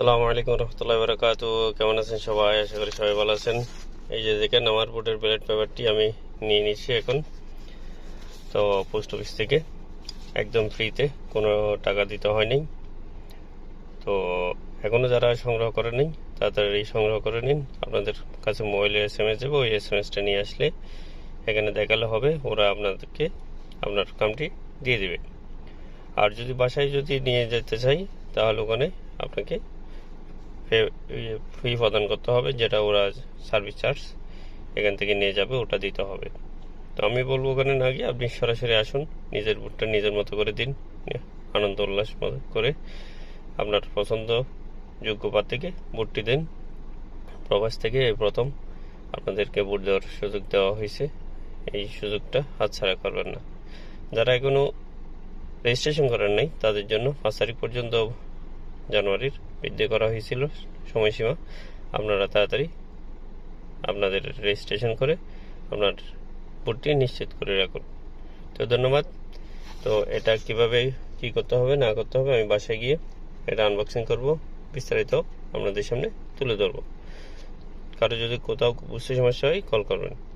সালামু আলাইকুম রহমতুল্লাহ বারকাত কেমন আছেন সবাই? আশা করি সবাই ভালো আছেন। এই যে দেখেন, আমার বোর্ডের ব্যালেট পেপারটি আমি নিয়ে নিচ্ছি এখন। তো পোস্ট অফিস থেকে একদম ফ্রিতে কোনো টাকা দিতে হয়নি। তো এখনও যারা সংগ্রহ করে নিন তাড়াতাড়ি সংগ্রহ করে নিন। আপনাদের কাছে মোবাইলে এস এম এস দেবো, ওই এস এম এসটা নিয়ে আসলে এখানে দেখালে হবে, ওরা আপনাদেরকে আপনার কামটি দিয়ে দেবে। আর যদি বাসায় যদি নিয়ে যেতে চাই, তাহলে ওখানে আপনাকে ফি প্রদান করতে হবে, যেটা ওরা সার্ভিস চার্জ এখান থেকে নিয়ে যাবে, ওটা দিতে হবে। তো আমি বলব ওখানে না গিয়ে আপনি সরাসরি আসুন, নিজের বুটটা নিজের মতো করে দিন আনন্দ উল্লাস করে আপনার পছন্দ যোগ্য থেকে বুটটি দেন। প্রবাস থেকে এই প্রথম আপনাদেরকে বুট দেওয়ার সুযোগ দেওয়া হয়েছে। এই সুযোগটা হাতছাড়া করবেন না। যারা এখনও রেজিস্ট্রেশন করেন নাই, তাদের জন্য পাঁচ তারিখ পর্যন্ত জানুয়ারির বৃদ্ধি করা হয়েছিল সময়সীমা। আপনারা তাড়াতাড়ি আপনাদের রেজিস্ট্রেশন করে আপনার ভোটটি নিশ্চিত করে রাখুন। তো ধন্যবাদ। তো এটা কীভাবে কি করতে হবে, না করতে হবে, আমি বাসায় গিয়ে এটা আনবক্সিং করব। বিস্তারিত আপনাদের সামনে তুলে ধরবো। কারও যদি কোথাও বুঝতে সমস্যা হয় কল করবেন।